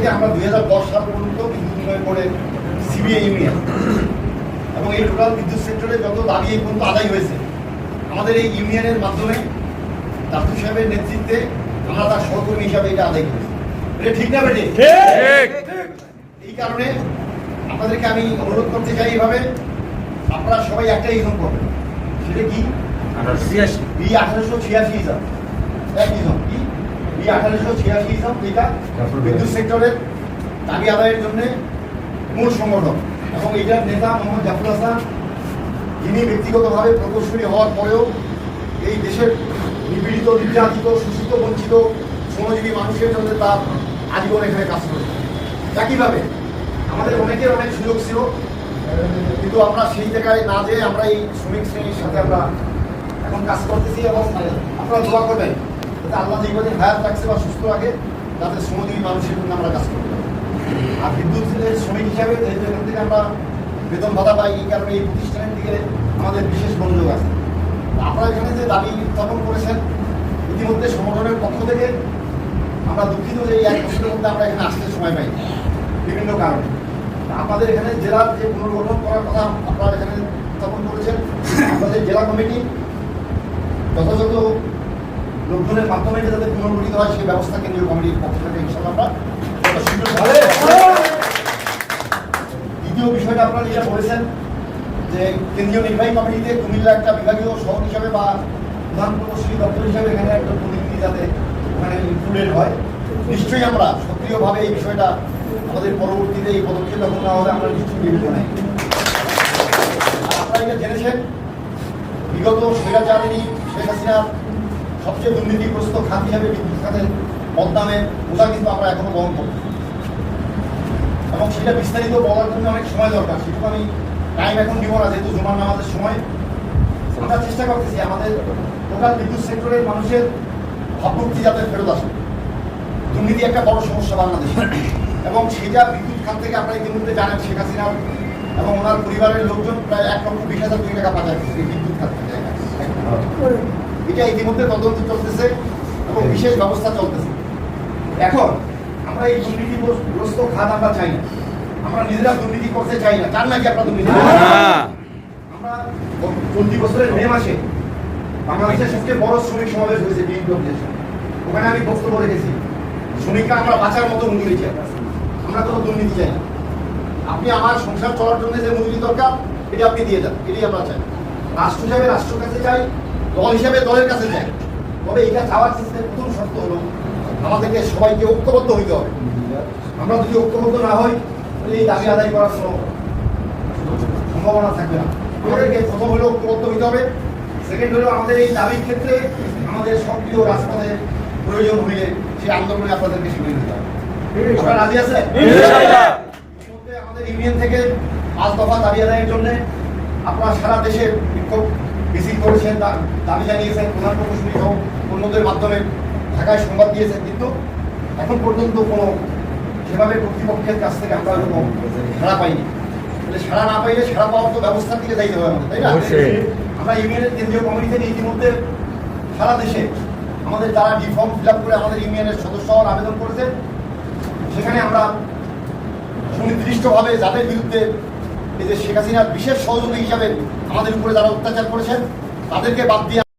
থেকে আমরা দুই হাজার দশ সাল পর্যন্ত বিদ্যুৎ উন্নয়ন করে সিবিআই ইউনিয়ন এবং এই টোটাল বিদ্যুৎ সেক্টরে যত দাবি এই পর্যন্ত আদায় হয়েছে আমাদের এই ইউনিয়নের মাধ্যমে দাদু সাহেবের নেতৃত্বে আমরা তার সহকর্মী হিসাবে এটা আদায় করেছি। এটা ঠিক না বেটে? এই কারণে আপনাদেরকে আমি অনুরোধ করতে চাই এইভাবে আপনারা সবাই একটাই ইজন করবেন। সেটা কি? বি আঠারোশো ছিয়াশি হিসাব। বি আঠারোশো ছিয়াশি হিসাব যেটা বিদ্যুৎ সেক্টরের দাবি আদায়ের জন্য মূল সংগঠন। এবং এটার নেতা মোহাম্মদ জাফর হাসান যিনি ব্যক্তিগতভাবে প্রকৌশলী হওয়ার পরেও এই দেশের নিপীড়িত নির্যাতিত শোষিত বঞ্চিত শ্রমজীবী মানুষের জন্য তার আজীবন এখানে কাজ করে। একইভাবে আমাদের অনেকের অনেক সুযোগ ছিল কিন্তু আমরা সেই জায়গায় না যেয়ে আমরা এই শ্রমিক শ্রেণির সাথে আমরা এখন কাজ করতেছি এবং আপনারা দোয়া করবেন। যাতে আল্লাহ যেভাবে হায়াত রাখছে বা সুস্থ রাখে যাতে শ্রমজীবী মানুষের জন্য আমরা কাজ পারি। আর বিদ্যুতের শ্রমিক হিসাবে যেহেতু এখান থেকে আমরা বেতন ভাতা পাই, এই কারণে এই প্রতিষ্ঠানের দিকে আমাদের বিশেষ মনোযোগ আছে। আপনারা এখানে যে দাবি উত্থাপন করেছেন, ইতিমধ্যে সংগঠনের পক্ষ থেকে আমরা দুঃখিত যে এই এক বছরের মধ্যে আমরা এখানে আসতে সময় পাই বিভিন্ন কারণে। আমাদের এখানে জেলার যে পুনর্গঠন করার কথা আপনারা এখানে উত্থাপন করেছেন, আমাদের জেলা কমিটি যথাযথ লোকজনের মাধ্যমে এটা যাতে পুনর্গঠিত হয় সেই ব্যবস্থা কেন্দ্রীয় কমিটির পক্ষ থেকে ইনশাল্লাহ আমরা দ্বিতীয় বিষয়টা আপনারা যেটা বলেছেন যে কেন্দ্রীয় নির্বাহী কমিটিতে কুমিল্লা একটা বিভাগীয় শহর হিসাবে বা প্রধান প্রকৌশলী দপ্তর হিসাবে এখানে একটা প্রতিনিধি যাতে ওখানে ইনক্লুডেড হয়। নিশ্চয়ই আমরা সক্রিয়ভাবে এই বিষয়টা আমাদের পরবর্তীতে এই পদক্ষেপ যখন নেওয়া হবে আমরা নিশ্চয়ই বিবেচনা নেই আপনারা এটা জেনেছেন বিগত স্বৈরাচারিণী শেখ হাসিনার সবচেয়ে দুর্নীতিগ্রস্ত খাত হিসাবে বিদ্যুৎ খাতের বদনামের বোঝা কিন্তু আমরা এখনও বহন করছি। এবং সেটা বিস্তারিত বলার জন্য অনেক সময় দরকার, সেটুকু আমি টাইম এখন দিব না, যেহেতু জুমার নামাজের সময়। আমরা চেষ্টা করতেছি আমাদের টোটাল বিদ্যুৎ সেক্টরের মানুষের ভাবমূর্তি যাতে ফেরত আসে। দুর্নীতি একটা বড় সমস্যা বাংলাদেশে। এবং সেটা বিদ্যুৎ খাত থেকে আপনারা ইতিমধ্যে জানেন শেখ হাসিনা এবং ওনার পরিবারের লোকজন প্রায় এক লক্ষ বিশ হাজার কোটি টাকা করছে বিদ্যুৎ খাত থেকে। এটা ইতিমধ্যে তদন্ত চলতেছে এবং বিশেষ ব্যবস্থা চলতেছে। এখন আমরা এই দুর্নীতিগ্রস্ত খাত আমরা চাই না। আমরা নিজেরা দুর্নীতি করতে চাই না। চান নাকি আপনারা দুর্নীতি আমরা চলতি বছরের মে মাসে বাংলাদেশের সবচেয়ে বড় শ্রমিক সমাবেশ হয়েছে বিএনপি ওখানে আমি বক্তব্য রেখেছি। শ্রমিকরা আমরা বাঁচার মতো মজুরি চাই। আমরা কোনো দুর্নীতি চাই না। আপনি আমার সংসার চলার জন্য যে মজুরি দরকার এটা আপনি দিয়ে দেন এটাই আমরা চাই। রাষ্ট্র হিসাবে রাষ্ট্রের কাছে চাই। দল হিসাবে দলের কাছে চাই তবে এটা চাওয়ার ক্ষেত্রে প্রথম শর্ত হলো আমাদেরকে সবাইকে ঐক্যবদ্ধ হইতে হবে। আমরা যদি ঐক্যবদ্ধ না হই তাহলে এই দাবি আদায় করার সম্ভাবনা থাকবে না। আমাদেরকে প্রথম হলো ঐক্যবদ্ধ হইতে হবে। সেকেন্ড হলো আমাদের এই দাবির ক্ষেত্রে আমাদের সক্রিয় রাজপথে প্রয়োজন হইলে সেই আন্দোলনে আপনাদেরকে সামিল হতে হবে। আপনারা রাজি ইতিমধ্যে আমাদের ইউনিয়ন থেকে পাঁচ দফা দাবি আদায়ের জন্য আপনারা সারা দেশে বিক্ষোভ মিছিল করেছেন দাবি জানিয়েছেন প্রধান প্রকৌশলী সহ অন্যদের মাধ্যমে ঢাকায় সংবাদ দিয়েছেন। কিন্তু এখন পর্যন্ত কোনো সেভাবে কর্তৃপক্ষের কাছ থেকে আমরা কোনো সাড়া পাইনি। তাহলে সাড়া না পাইলে সাড়া পাওয়ার তো ব্যবস্থার দিকে যাইতে হবে আমাদের তাই না? আমরা ইউনিয়নের কেন্দ্রীয় কমিটি থেকে ইতিমধ্যে সারা দেশে আমাদের যারা ডিফর্ম ফিল করে আমাদের ইউনিয়নের সদস্য হওয়ার আবেদন করেছে সেখানে আমরা সুনির্দিষ্টভাবে যাদের বিরুদ্ধে যে শেখ হাসিনার বিশেষ সহযোগী হিসাবে আমাদের উপরে যারা অত্যাচার করেছেন তাদেরকে বাদ দিয়ে